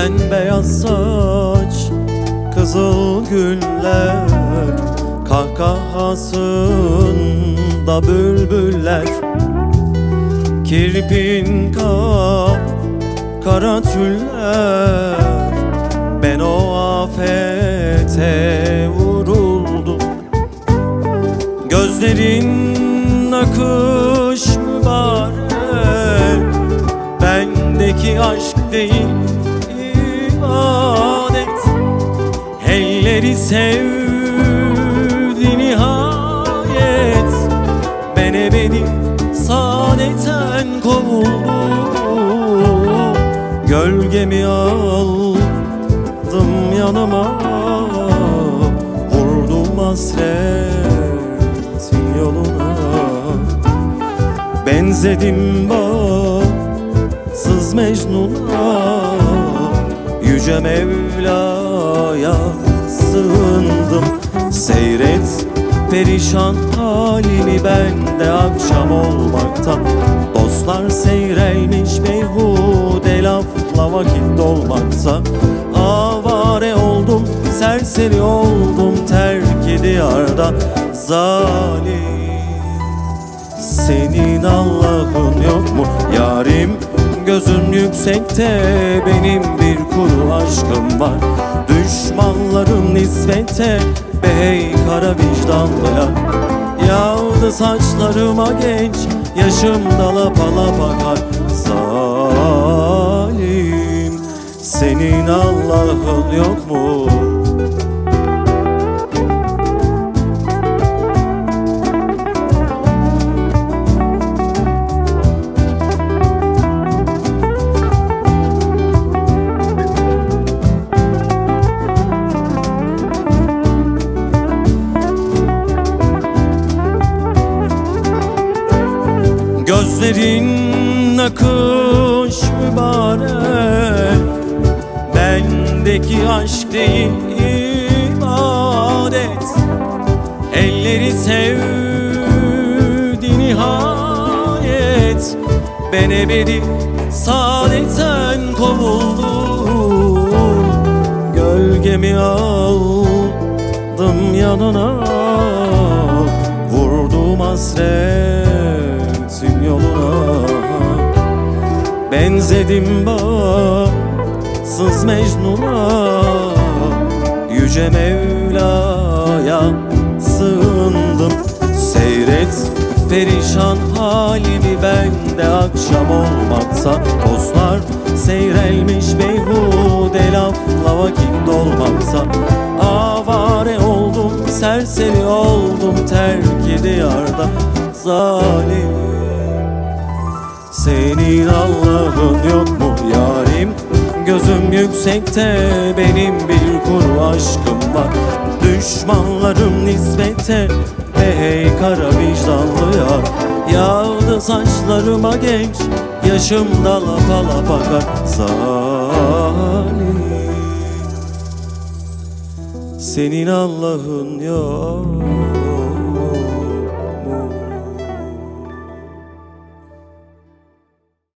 ten beyaz saç Kızıl güller Kahkahasında bülbüller. Kirpin kap Kara tüller. Ben o afete vuruldum. Gözlerin akış mübarek. Bendeki aşk değil Elleri sevdi nihayet. Ben ebedi saadetten kovuldum Gölgemi aldım yanıma. Vurdum hasretin yoluna. Benzedim bahtsız Mecnun'a. Yüce Mevla'ya sığındım Seyret. Perişan halimi bende akşam olmakta. Dostlar seyrelmiş beyhude lafla vakit dolmakta. Avare oldum, serseri oldum terk diyarda Zalim senin Allah'ın yok mu? Yarim Gözün yüksekte benim bir kuru aşkım var. Düşmanlarım nispete bey kara vicdanlıya Yağdı saçlarıma genç yaşımda lapa lapa kar Zalim senin Allah'ın yok mu? Gözlerin akış mübarek. Bendeki aşk değil ibadet. Elleri sevdi nihayet. Ben ebedi saadetten kovuldum. Gölgemi aldım yanına Benzedim bahtsız Mecnun'a Yüce Mevla'ya sığındım. Seyret perişan halimi bende akşam olmaksa Dostlar seyrelmiş beyhude lafla vakit dolmaksa Avare oldum, serseri oldum terk diyarda Zalim senin Allah'ın yok mu yarim? Gözüm yüksekte benim bir kuru aşkım var. Düşmanlarım nispete hey kara vicdanlı yar. Yağdı saçlarıma genç yaşımda lapa lapa kar Zalim. Senin Allah'ın yok